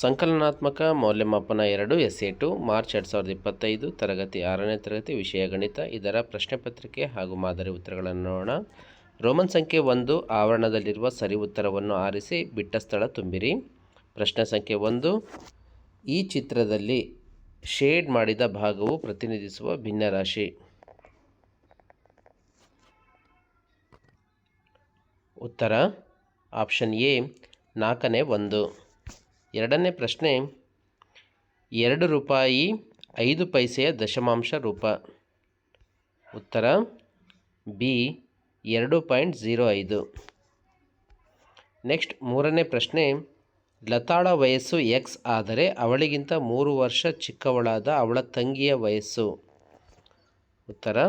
ಸಂಕಲನಾತ್ಮಕ ಮೌಲ್ಯಮಾಪನ ಎರಡು S A to, March ಎರಡು ಸಾವಿರದ ಇಪ್ಪತ್ತೈದು, ತರಗತಿ ಆರನೇ ತರಗತಿ ವಿಷಯ ಗಣಿತ. ಇದರ ಪ್ರಶ್ನೆ ಪತ್ರಿಕೆ ಹಾಗೂ ಮಾದರಿ ಉತ್ತರಗಳನ್ನು ನೋಡೋಣ. ರೋಮನ್ ಸಂಖ್ಯೆ ಒಂದು, ಆವರಣದಲ್ಲಿರುವ ಸರಿ ಉತ್ತರವನ್ನು ಆರಿಸಿ ಬಿಟ್ಟ ಸ್ಥಳ ತುಂಬಿರಿ. ಪ್ರಶ್ನೆ ಸಂಖ್ಯೆ ಒಂದು, ಈ ಚಿತ್ರದಲ್ಲಿ ಶೇಡ್ ಮಾಡಿದ ಭಾಗವು ಪ್ರತಿನಿಧಿಸುವ ಭಿನ್ನರಾಶಿ ಉತ್ತರ, ಆಪ್ಷನ್ ಎ, ನಾಲ್ಕನೇ ಒಂದು. ಎರಡನೇ ಪ್ರಶ್ನೆ, ಎರಡು ರೂಪಾಯಿ ಐದು ಪೈಸೆಯ ದಶಮಾಂಶ ರೂಪ. ಉತ್ತರ, ಬಿ, ಎರಡು ಪಾಯಿಂಟ್ ಝೀರೋ ಐದು. ನೆಕ್ಸ್ಟ್ ಮೂರನೇ ಪ್ರಶ್ನೆ, ಲತಾಳ ವಯಸ್ಸು ಎಕ್ಸ್ ಆದರೆ ಅವಳಿಗಿಂತ ಮೂರು ವರ್ಷ ಚಿಕ್ಕವಳಾದ ಅವಳ ತಂಗಿಯ ವಯಸ್ಸು. ಉತ್ತರ,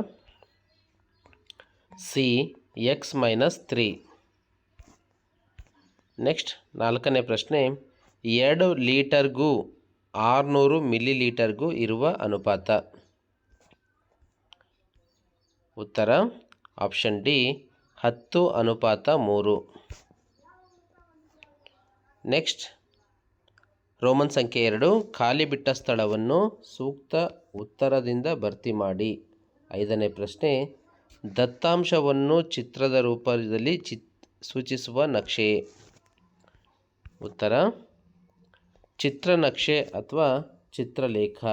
c x minus three next ನಾಲ್ಕನೇ ಪ್ರಶ್ನೆ ಎರಡು ಲೀಟರ್ಗೂ ಆರುನೂರು ಮಿಲಿಲೀಟರ್ಗೂ ಇರುವ ಅನುಪಾತ. ಉತ್ತರ. ಆಪ್ಷನ್ ಡಿ, ಹತ್ತು ಅನುಪಾತ ಮೂರು. ನೆಕ್ಸ್ಟ್. ರೋಮನ್ ಸಂಖ್ಯೆ ಎರಡು, ಖಾಲಿ ಬಿಟ್ಟ ಸ್ಥಳವನ್ನು ಸೂಕ್ತ ಉತ್ತರದಿಂದ ಭರ್ತಿ ಮಾಡಿ. ಐದನೇ ಪ್ರಶ್ನೆ, ದತ್ತಾಂಶವನ್ನು ಚಿತ್ರದ ರೂಪದಲ್ಲಿ ಚಿತ್, ಸೂಚಿಸುವ ನಕ್ಷೆ. ಉತ್ತರ. ಚಿತ್ರನಕ್ಷೆ ಅಥವಾ ಚಿತ್ರಲೇಖ.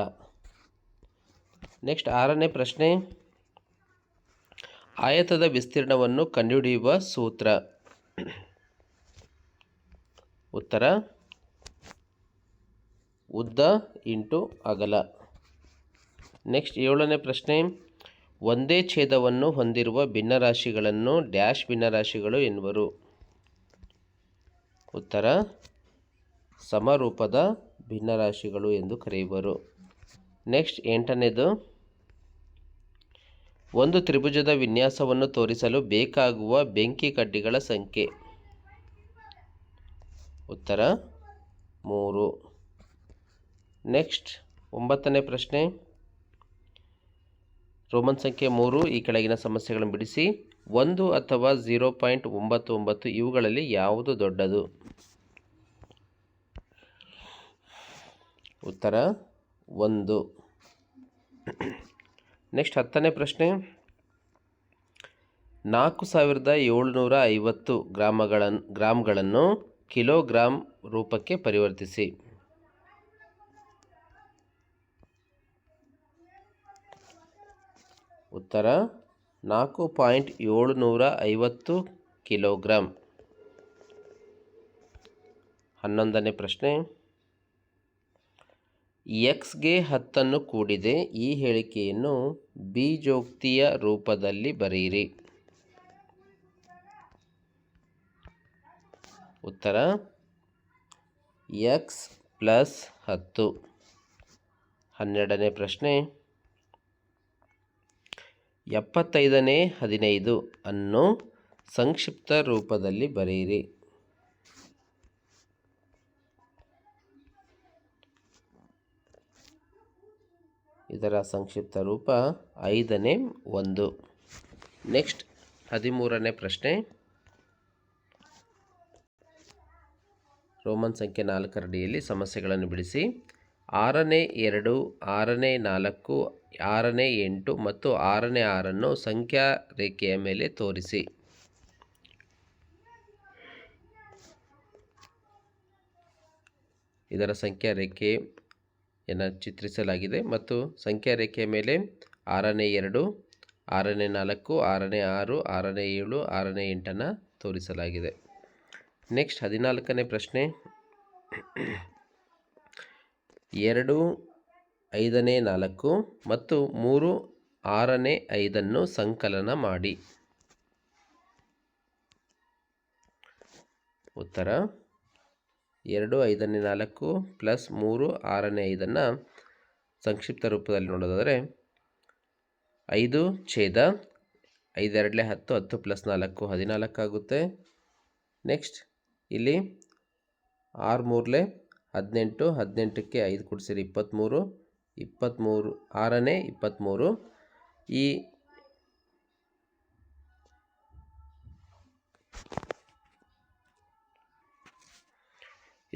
ನೆಕ್ಸ್ಟ್ ಆರನೇ ಪ್ರಶ್ನೆ. ಆಯತದ ವಿಸ್ತೀರ್ಣವನ್ನು ಕಂಡುಹಿಡಿಯುವ ಸೂತ್ರ. ಉತ್ತರ. ಉದ್ದ ಇಂಟು ಅಗಲ. ನೆಕ್ಸ್ಟ್ ಏಳನೇ ಪ್ರಶ್ನೆ. ಒಂದೇ ಛೇದವನ್ನು ಹೊಂದಿರುವ ಭಿನ್ನರಾಶಿಗಳನ್ನು ಡ್ಯಾಶ್ ಭಿನ್ನರಾಶಿಗಳು ಎನ್ನುವರು. ಉತ್ತರ. ಸಮರೂಪದ ಭಿನ್ನರಾಶಿಗಳು ಎಂದು ಕರೆಯುವರು. ನೆಕ್ಸ್ಟ್ ಎಂಟನೇದು, ಒಂದು ತ್ರಿಭುಜದ ವಿನ್ಯಾಸವನ್ನು ತೋರಿಸಲು ಬೇಕಾಗುವ ಬೆಂಕಿ ಕಡ್ಡಿಗಳ ಸಂಖ್ಯೆ. ಉತ್ತರ, ಮೂರು. ನೆಕ್ಸ್ಟ್ ಒಂಬತ್ತನೇ ಪ್ರಶ್ನೆ, ರೋಮನ್ ಸಂಖ್ಯೆ ಮೂರು, ಈ ಕೆಳಗಿನ ಸಮಸ್ಯೆಗಳನ್ನು ಬಿಡಿಸಿ. ಒಂದು ಅಥವಾ ಝೀರೋ ಪಾಯಿಂಟ್ ಒಂಬತ್ತು ಒಂಬತ್ತು ಇವುಗಳಲ್ಲಿ ಯಾವುದು ದೊಡ್ಡದು? ಉತ್ತರ ಒಂದು. ನೆಕ್ಸ್ಟ್ ಹತ್ತನೇ ಪ್ರಶ್ನೆ. ನಾಲ್ಕು ಸಾವಿರದ ಏಳ್ನೂರ ಐವತ್ತು ಗ್ರಾಮಗಳನ್ನು ಗ್ರಾಮ್ಗಳನ್ನು ಕಿಲೋಗ್ರಾಮ್ ರೂಪಕ್ಕೆ ಪರಿವರ್ತಿಸಿ. ಉತ್ತರ, ನಾಲ್ಕು ಪಾಯಿಂಟ್ ಏಳುನೂರ ಐವತ್ತು ಕಿಲೋಗ್ರಾಮ್ ಹನ್ನೊಂದನೇ ಪ್ರಶ್ನೆ. ಎಕ್ಸ್ಗೆ ಹತ್ತನ್ನು ಕೂಡಿದೆ. ಈ ಹೇಳಿಕೆಯನ್ನು ಬೀಜೋಕ್ತಿಯ ರೂಪದಲ್ಲಿ ಬರೆಯಿರಿ. ಉತ್ತರ ಎಕ್ಸ್ ಪ್ಲಸ್ ಹತ್ತು. ಹನ್ನೆರಡನೇ ಪ್ರಶ್ನೆ, ಎಪ್ಪತ್ತೈದನೇ ಹದಿನೈದು ಅನ್ನು ಸಂಕ್ಷಿಪ್ತ ರೂಪದಲ್ಲಿ ಬರೆಯಿರಿ. ಇದರ ಸಂಕ್ಷಿಪ್ತ ರೂಪ ಐದನೇ ಒಂದು. ನೆಕ್ಸ್ಟ್ ಹದಿಮೂರನೇ ಪ್ರಶ್ನೆ. ರೋಮನ್ ಸಂಖ್ಯೆ ನಾಲ್ಕರಡಿಯಲ್ಲಿ ಸಮಸ್ಯೆಗಳನ್ನು ಬಿಡಿಸಿ. ಆರನೇ ಎರಡು, ಆರನೇ ನಾಲ್ಕು, ಆರನೇ ಎಂಟು ಮತ್ತು ಆರನೇ ಆರನ್ನು ಸಂಖ್ಯಾ ರೇಖೆಯ ಮೇಲೆ ತೋರಿಸಿ. ಇದರ ಸಂಖ್ಯಾ ರೇಖೆಯನ್ನು ಚಿತ್ರಿಸಲಾಗಿದೆ ಮತ್ತು ಸಂಖ್ಯಾ ರೇಖೆಯ ಮೇಲೆ ಆರನೇ ಎರಡು, ಆರನೇ ನಾಲ್ಕು, ಆರನೇ ಆರು, ಆರನೇ ಏಳು, ಆರನೇ ಎಂಟನ್ನು ತೋರಿಸಲಾಗಿದೆ. ನೆಕ್ಸ್ಟ್ ಹದಿನಾಲ್ಕನೇ ಪ್ರಶ್ನೆ. ಎರಡು, ಐದನೇ ನಾಲ್ಕು ಮತ್ತು ಮೂರು, ಆರನೇ ಐದನ್ನು ಸಂಕಲನ ಮಾಡಿ. ಉತ್ತರ. ಎರಡು ಐದನೇ ನಾಲ್ಕು ಪ್ಲಸ್ ಮೂರು ಆರನೇ ಐದನ್ನು ಸಂಕ್ಷಿಪ್ತ ರೂಪದಲ್ಲಿ ನೋಡೋದಾದರೆ ಐದು ಛೇದ ಐದೆರಡಲೇ ಹತ್ತು ಹತ್ತು ಪ್ಲಸ್ ನಾಲ್ಕು ಹದಿನಾಲ್ಕಾಗುತ್ತೆ ನೆಕ್ಸ್ಟ್ ಇಲ್ಲಿ ಆರು ಮೂರಲೆ ಹದಿನೆಂಟು, ಹದಿನೆಂಟಕ್ಕೆ ಐದು ಕೊಡಿಸಿರಿ ಇಪ್ಪತ್ತ್ಮೂರು ಇಪ್ಪತ್ತ್ಮೂರು, ಆರನೇ ಇಪ್ಪತ್ತ್ಮೂರು. ಈ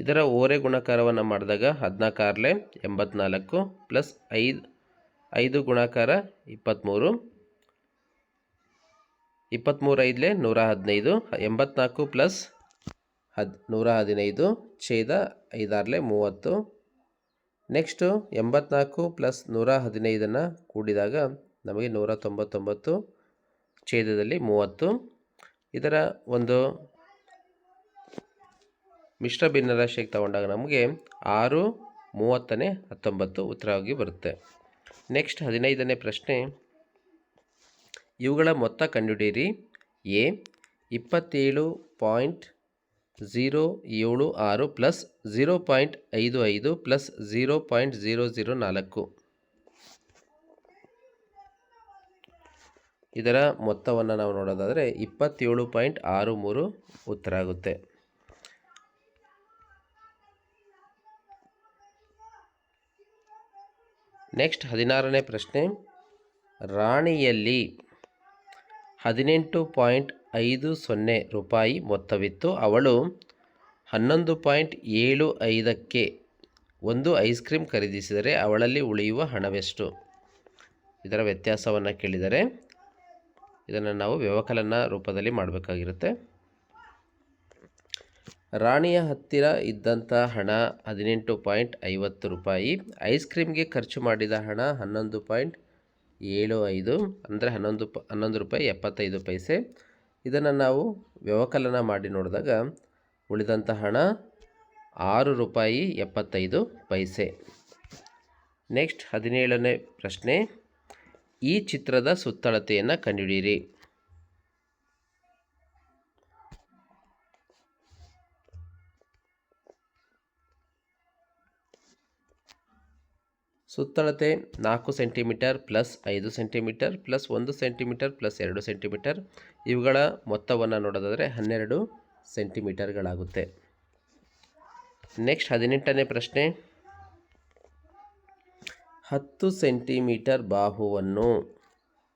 ಇದರ ಓರೆ ಗುಣಾಕಾರವನ್ನು ಮಾಡಿದಾಗ ಹದಿನಾಲ್ಕಾರ್ಲೆ ಎಂಬತ್ನಾಲ್ಕು ಪ್ಲಸ್ ಐದು ಐದು ಗುಣಾಕಾರ ಇಪ್ಪತ್ತ್ಮೂರು ಇಪ್ಪತ್ತ್ಮೂರು ಐದಲೇ ನೂರ ಹದಿನೈದು, ಎಂಬತ್ನಾಲ್ಕು ಪ್ಲಸ್ ಹದ್, ನೂರ ಹದಿನೈದು ಛೇದ ಐದಾರ್ಲೆ ಮೂವತ್ತು. ನೆಕ್ಸ್ಟು ಎಂಬತ್ನಾಲ್ಕು ಪ್ಲಸ್ ನೂರ ಹದಿನೈದನ್ನು ಕೂಡಿದಾಗ ನಮಗೆ ನೂರ ತೊಂಬತ್ತೊಂಬತ್ತು, ಛೇದದಲ್ಲಿ ಮೂವತ್ತು. ಇದರ ಒಂದು ಮಿಶ್ರ ಭಿನ್ನರಾಶಿಯಾಗಿ ತಗೊಂಡಾಗ ನಮಗೆ ಆರು, ಮೂವತ್ತನೇ, ಹತ್ತೊಂಬತ್ತು ಉತ್ತರವಾಗಿ ಬರುತ್ತೆ. ನೆಕ್ಸ್ಟ್ ಹದಿನೈದನೇ ಪ್ರಶ್ನೆ. ಇವುಗಳ ಮೊತ್ತ ಕಂಡುಹಿಡಿಯಿರಿ. ಎ, ಇಪ್ಪತ್ತೇಳು ಪಾಯಿಂಟ್ ಝೀರೋ ಏಳು ಆರು ಪ್ಲಸ್ ಝೀರೋ ಪಾಯಿಂಟ್ ಐದು ಐದು plus zero point zero zero ನಾಲ್ಕು. ಇದರ ಮೊತ್ತವನ್ನು ನಾವು ನೋಡೋದಾದರೆ ಇಪ್ಪತ್ತೇಳು ಪಾಯಿಂಟ್ ಆರು ಮೂರು ಉತ್ತರ ಆಗುತ್ತೆ. ನೆಕ್ಸ್ಟ್ ಹದಿನಾರನೇ ಪ್ರಶ್ನೆ. ರಾಣಿಯಲ್ಲಿ ಹದಿನೆಂಟು ಪಾಯಿಂಟ್ ಐದು ಸೊನ್ನೆ ರೂಪಾಯಿ ಮೊತ್ತವಿತ್ತು. ಅವಳು ಹನ್ನೊಂದು ಪಾಯಿಂಟ್ ಏಳು ಐದಕ್ಕೆ ಒಂದು ಐಸ್ ಕ್ರೀಮ್ ಖರೀದಿಸಿದರೆ ಅವಳಲ್ಲಿ ಉಳಿಯುವ ಹಣವೆಷ್ಟು? ಇದರ ವ್ಯತ್ಯಾಸವನ್ನು ಕೇಳಿದರೆ ಇದನ್ನು ನಾವು ವ್ಯವಕಲನ ರೂಪದಲ್ಲಿ ಮಾಡಬೇಕಾಗಿರುತ್ತೆ. ರಾಣಿಯ ಹತ್ತಿರ ಇದ್ದಂಥ ಹಣ ಹದಿನೆಂಟು ಪಾಯಿಂಟ್ ಐವತ್ತು ರೂಪಾಯಿ. ಐಸ್ ಕ್ರೀಮ್ಗೆ ಖರ್ಚು ಮಾಡಿದ ಹಣ ಹನ್ನೊಂದು ಪಾಯಿಂಟ್ ಏಳು ಐದು, ಅಂದರೆ ಹನ್ನೊಂದು ಪ, ಹನ್ನೊಂದು ರೂಪಾಯಿ ಎಪ್ಪತ್ತೈದು ಪೈಸೆ. ಇದನ್ನು ನಾವು ವ್ಯವಕಲನ ಮಾಡಿ ನೋಡಿದಾಗ ಉಳಿದಂಥ ಹಣ ಆರು ರೂಪಾಯಿ ಎಪ್ಪತ್ತೈದು ಪೈಸೆ. ನೆಕ್ಸ್ಟ್ ಹದಿನೇಳನೇ ಪ್ರಶ್ನೆ, ಈ ಚಿತ್ರದ ಸುತ್ತಳತೆಯನ್ನು ಕಂಡುಹಿಡಿಯಿರಿ. ಸುತ್ತಳತೆ ನಾಲ್ಕು ಸೆಂಟಿಮೀಟರ್ ಪ್ಲಸ್ ಐದು ಸೆಂಟಿಮೀಟರ್ ಪ್ಲಸ್ ಒಂದು ಸೆಂಟಿಮೀಟರ್ ಪ್ಲಸ್ ಎರಡು ಸೆಂಟಿಮೀಟರ್. ಇವುಗಳ ಮೊತ್ತವನ್ನು ನೋಡೋದಾದರೆ ಹನ್ನೆರಡು ಸೆಂಟಿಮೀಟರ್ಗಳಾಗುತ್ತೆ. ನೆಕ್ಸ್ಟ್ ಹದಿನೆಂಟನೇ ಪ್ರಶ್ನೆ. ಹತ್ತು ಸೆಂಟಿಮೀಟರ್ ಬಾಹುವನ್ನು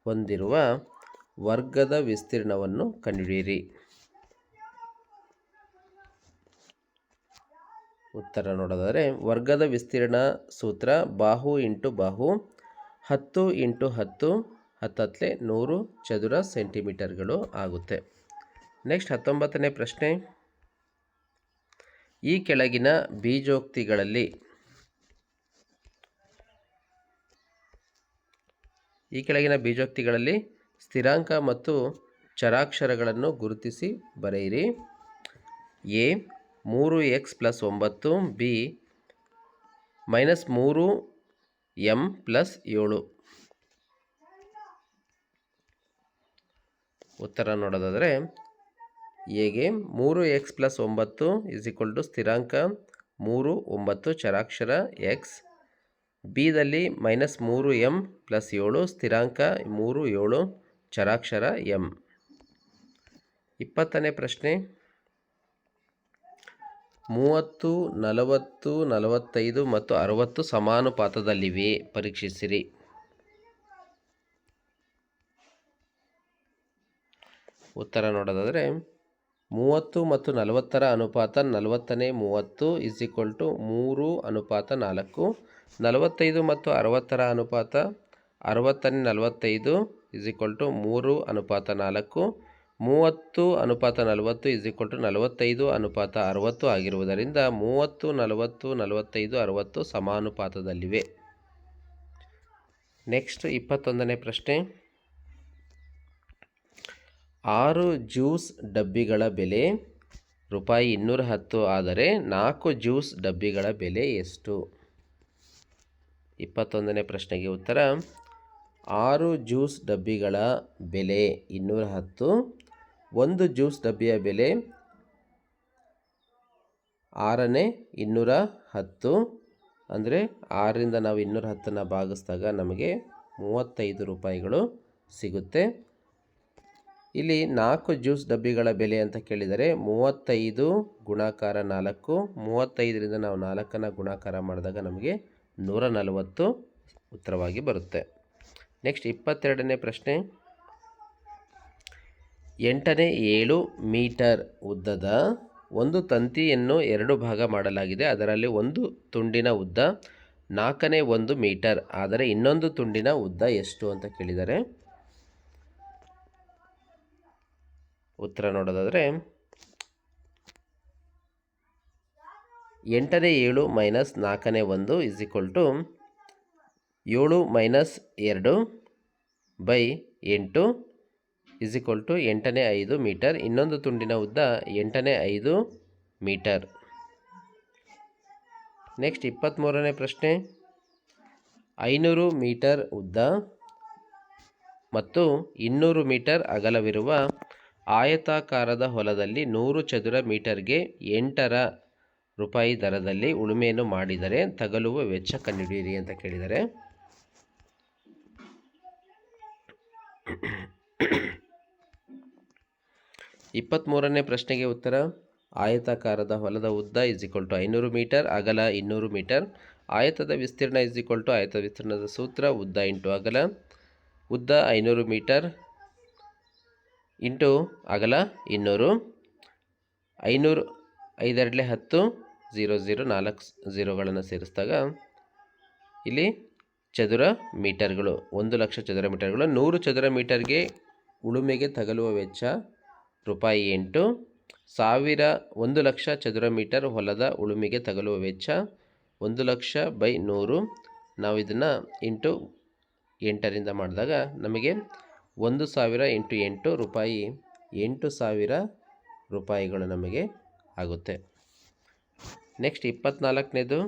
ಹೊಂದಿರುವ ವರ್ಗದ ವಿಸ್ತೀರ್ಣವನ್ನು ಕಂಡುಹಿಡಿಯಿರಿ. ಉತ್ತರ ನೋಡೋದಾದರೆ ವರ್ಗದ ವಿಸ್ತೀರ್ಣ ಸೂತ್ರ ಬಾಹು ಇಂಟು ಬಾಹು, ಹತ್ತು ಇಂಟು ಹತ್ತು, ಹತ್ತತ್ಲೆ ನೂರು ಚದುರ ಸೆಂಟಿಮೀಟರ್ಗಳು ಆಗುತ್ತೆ. ನೆಕ್ಸ್ಟ್ ಹತ್ತೊಂಬತ್ತನೇ ಪ್ರಶ್ನೆ. ಈ ಕೆಳಗಿನ ಬೀಜೋಕ್ತಿಗಳಲ್ಲಿ ಈ ಕೆಳಗಿನ ಬೀಜೋಕ್ತಿಗಳಲ್ಲಿ ಸ್ಥಿರಾಂಕ ಮತ್ತು ಚರಾಕ್ಷರಗಳನ್ನು ಗುರುತಿಸಿ ಬರೆಯಿರಿ. ಎ ಮೂರು ಎಕ್ಸ್ ಪ್ಲಸ್ ಒಂಬತ್ತು ಬಿ ಮೈನಸ್ ಮೂರು ಎಂ ಪ್ಲಸ್ ಏಳು. ಉತ್ತರ ನೋಡೋದಾದರೆ ಎಗೆ ಮೂರು ಎಕ್ಸ್ ಪ್ಲಸ್ ಒಂಬತ್ತು ಇಸ್ ಈಕ್ವಲ್ ಟು ಸ್ಥಿರಾಂಕ ಮೂರು ಒಂಬತ್ತು ಚರಾಕ್ಷರ ಎಕ್ಸ್ ಬಿದಲ್ಲಿ ಮೈನಸ್ ಮೂರು ಎಂ ಪ್ಲಸ್ ಏಳು, ಸ್ಥಿರಾಂಕ ಮೂರು ಏಳು ಚರಾಕ್ಷರ ಎಂ. ಇಪ್ಪತ್ತನೇ ಪ್ರಶ್ನೆ. ಮೂವತ್ತು, ನಲವತ್ತು, ನಲವತ್ತೈದು ಮತ್ತು ಅರವತ್ತು ಸಮಾನುಪಾತದಲ್ಲಿವೆ. ಪರೀಕ್ಷಿಸಿರಿ. ಉತ್ತರ ನೋಡೋದಾದರೆ, ಮೂವತ್ತು ಮತ್ತು ನಲವತ್ತರ ಅನುಪಾತ ನಲವತ್ತನೇ ಮೂವತ್ತು ಇಸ್ ಈಕ್ವಲ್ ಟು ಮೂರು ಅನುಪಾತ ನಾಲ್ಕು. ನಲವತ್ತೈದು ಮತ್ತು ಅರವತ್ತರ ಅನುಪಾತ ಅರವತ್ತನೇ ನಲವತ್ತೈದು ಇಸ್ ಈಕ್ವಲ್ ಟು ಮೂರು ಅನುಪಾತ ನಾಲ್ಕು. ಮೂವತ್ತು ಅನುಪಾತ ನಲವತ್ತು ಇಸ್ ಈಕ್ವಲ್ ಟು ನಲವತ್ತೈದು ಅನುಪಾತ ಅರವತ್ತು ಆಗಿರುವುದರಿಂದ ಮೂವತ್ತು, ನಲವತ್ತು, ನಲವತ್ತೈದು, ಅರವತ್ತು ಸಮಾನುಪಾತದಲ್ಲಿವೆ. ನೆಕ್ಸ್ಟ್ ಇಪ್ಪತ್ತೊಂದನೇ ಪ್ರಶ್ನೆ. ಆರು ಜ್ಯೂಸ್ ಡಬ್ಬಿಗಳ ಬೆಲೆ ರೂಪಾಯಿ ಇನ್ನೂರ ಹತ್ತು ಆದರೆ ನಾಲ್ಕು ಜ್ಯೂಸ್ ಡಬ್ಬಿಗಳ ಬೆಲೆ ಎಷ್ಟು? ಇಪ್ಪತ್ತೊಂದನೇ ಪ್ರಶ್ನೆಗೆ ಉತ್ತರ. ಆರು ಜ್ಯೂಸ್ ಡಬ್ಬಿಗಳ ಬೆಲೆ ಇನ್ನೂರ ಹತ್ತು ಒಂದು ಜ್ಯೂಸ್ ಡಬ್ಬಿಯ ಬೆಲೆ ಆರನೇ ಇನ್ನೂರ ಹತ್ತು. ಅಂದರೆ ಆರರಿಂದ ನಾವು ಇನ್ನೂರ ಹತ್ತನ್ನು ಭಾಗಿಸಿದಾಗ ನಮಗೆ ಮೂವತ್ತೈದು ರೂಪಾಯಿಗಳು ಸಿಗುತ್ತೆ. ಇಲ್ಲಿ ನಾಲ್ಕು ಜ್ಯೂಸ್ ಡಬ್ಬಿಗಳ ಬೆಲೆ ಅಂತ ಕೇಳಿದರೆ ಮೂವತ್ತೈದು ಗುಣಾಕಾರ ನಾಲ್ಕು, ಮೂವತ್ತೈದರಿಂದ ನಾವು ನಾಲ್ಕನ್ನು ಗುಣಾಕಾರ ಮಾಡಿದಾಗ ನಮಗೆ ನೂರ ನಲವತ್ತು ಉತ್ತರವಾಗಿ ಬರುತ್ತೆ. ನೆಕ್ಸ್ಟ್ ಇಪ್ಪತ್ತೆರಡನೇ ಪ್ರಶ್ನೆ. ಎಂಟನೇ ಏಳು ಮೀಟರ್ ಉದ್ದದ ಒಂದು ತಂತಿಯನ್ನು ಎರಡು ಭಾಗ ಮಾಡಲಾಗಿದೆ. ಅದರಲ್ಲಿ ಒಂದು ತುಂಡಿನ ಉದ್ದ, ನಾಲ್ಕನೇ ಒಂದು ಮೀಟರ್. ಆದರೆ ಇನ್ನೊಂದು ತುಂಡಿನ ಉದ್ದ ಎಷ್ಟು ಅಂತ ಕೇಳಿದ್ದಾರೆ ಉತ್ತರ ನೋಡೋದಾದರೆ ಎಂಟನೇ ಏಳು ಮೈನಸ್ ನಾಲ್ಕನೇ ಒಂದು ಇಸ್ ಈಕ್ವಲ್ ಟು ಏಳು ಮೈನಸ್ ಎರಡು ಬೈ ಎಂಟು ಇಸ್ ಈಕ್ವಲ್ ಟು ಎಂಟನೇ ಐದು ಮೀಟರ್. ಇನ್ನೊಂದು ತುಂಡಿನ ಉದ್ದ ಎಂಟನೇ ಐದು ಮೀಟರ್. ನೆಕ್ಸ್ಟ್ ಇಪ್ಪತ್ತ್ಮೂರನೇ ಪ್ರಶ್ನೆ. ಐನೂರು ಮೀಟರ್ ಉದ್ದ ಮತ್ತು ಇನ್ನೂರು ಮೀಟರ್ ಅಗಲವಿರುವ ಆಯತಾಕಾರದ ಹೊಲದಲ್ಲಿ ನೂರು ಚದುರ ಮೀಟರ್ಗೆ ಎಂಟರ ರೂಪಾಯಿ ದರದಲ್ಲಿ ಉಳುಮೆಯನ್ನು ಮಾಡಿದರೆ ತಗಲುವ ವೆಚ್ಚ ಕಂಡುಹಿಡಿಯಿರಿ ಅಂತ ಕೇಳಿದ್ದಾರೆ ಇಪ್ಪತ್ತ್ಮೂರನೇ ಪ್ರಶ್ನೆಗೆ ಉತ್ತರ. ಆಯತಾಕಾರದ ಹೊಲದ ಉದ್ದ ಇಸ್ ಈಕ್ವಲ್ ಟು ಐನೂರು ಮೀಟರ್, ಅಗಲ ಇನ್ನೂರು ಮೀಟರ್. ಆಯತದ ವಿಸ್ತೀರ್ಣ ಇಸ್ ಈಕ್ವಲ್ ಟು ಆಯತ ವಿಸ್ತೀರ್ಣದ ಸೂತ್ರ, ಉದ್ದ ಇಂಟು ಅಗಲ. ಉದ್ದ ಐನೂರು ಮೀಟರ್ ಇಂಟು ಅಗಲ ಇನ್ನೂರು. ಐನೂರು, ಐದೆರಡಲೆ ಹತ್ತು ಝೀರೋ ಝೀರೋ ನಾಲ್ಕು ಝೀರೋಗಳನ್ನು ಸೇರಿಸಿದಾಗ ಇಲ್ಲಿ ಚದುರ ಮೀಟರ್ಗಳು, ಒಂದು ಲಕ್ಷ ಚದುರ ಮೀಟರ್ಗಳು. ನೂರು ಚದುರ ಮೀಟರ್ಗೆ ಉಳುಮೆಗೆ ತಗಲುವ ವೆಚ್ಚ ರೂಪಾಯಿ ಎಂಟು ಸಾವಿರ ಒಂದು ಲಕ್ಷ ಚದುರ ಮೀಟರ್ ಹೊಲದ ಉಳುಮೆಗೆ ತಗಲುವ ವೆಚ್ಚ ಒಂದು ಲಕ್ಷ ಬೈ ನೂರು. ನಾವು ಇದನ್ನು ಇಂಟು ಎಂಟರಿಂದ ಮಾಡಿದಾಗ ನಮಗೆ ಒಂದು ಸಾವಿರ ಇಂಟು ಎಂಟು ರೂಪಾಯಿ ಎಂಟು ಸಾವಿರ ರೂಪಾಯಿಗಳು ನಮಗೆ ಆಗುತ್ತೆ. ನೆಕ್ಸ್ಟ್ ಇಪ್ಪತ್ತ್ನಾಲ್ಕನೇದು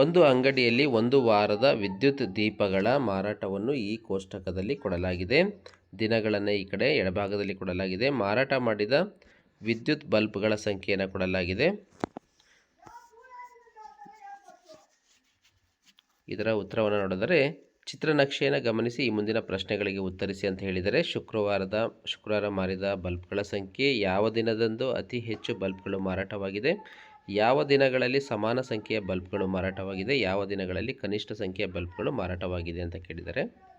ಒಂದು ಅಂಗಡಿಯಲ್ಲಿ ಒಂದು ವಾರದ ವಿದ್ಯುತ್ ದೀಪಗಳ ಮಾರಾಟವನ್ನು ಈ ಕೋಷ್ಟಕದಲ್ಲಿ ಕೊಡಲಾಗಿದೆ. ದಿನಗಳನ್ನು ಈ ಕಡೆ ಎಡಭಾಗದಲ್ಲಿ ಕೊಡಲಾಗಿದೆ. ಮಾರಾಟ ಮಾಡಿದ ವಿದ್ಯುತ್ ಬಲ್ಬ್ಗಳ ಸಂಖ್ಯೆಯನ್ನು ಕೊಡಲಾಗಿದೆ. ಇದರ ಉತ್ತರವನ್ನು ನೋಡಿದರೆ, ಚಿತ್ರನಕ್ಷೆಯನ್ನು ಗಮನಿಸಿ ಈ ಮುಂದಿನ ಪ್ರಶ್ನೆಗಳಿಗೆ ಉತ್ತರಿಸಿ ಅಂತ ಹೇಳಿದರೆ, ಶುಕ್ರವಾರದ, ಶುಕ್ರವಾರ ಮಾರಿದ ಬಲ್ಬ್ಗಳ ಸಂಖ್ಯೆ ಯಾವ ದಿನದಂದು ಅತಿ ಹೆಚ್ಚು ಬಲ್ಬ್ಗಳು ಮಾರಾಟವಾಗಿದೆ? ಯಾವ ದಿನಗಳಲ್ಲಿ ಸಮಾನ ಸಂಖ್ಯೆಯ ಬಲ್ಬ್ಗಳು ಮಾರಾಟವಾಗಿದೆ? ಯಾವ ದಿನಗಳಲ್ಲಿ ಕನಿಷ್ಠ ಸಂಖ್ಯೆಯ ಬಲ್ಬ್ಗಳು ಮಾರಾಟವಾಗಿದೆ ಅಂತ ಕೇಳಿದರೆ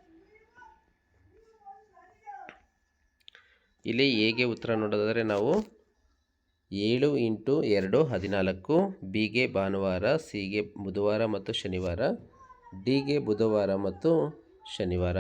ಇಲ್ಲಿ ಎಗೆ ಉತ್ತರ ನೋಡೋದಾದರೆ ನಾವು ಏಳು ಇಂಟು ಎರಡು ಹದಿನಾಲ್ಕು, ಬಿಗೆ ಭಾನುವಾರ, ಸಿಗೆ ಬುಧವಾರ ಮತ್ತು ಶನಿವಾರ, ಡಿಗೆ ಬುಧವಾರ ಮತ್ತು ಶನಿವಾರ.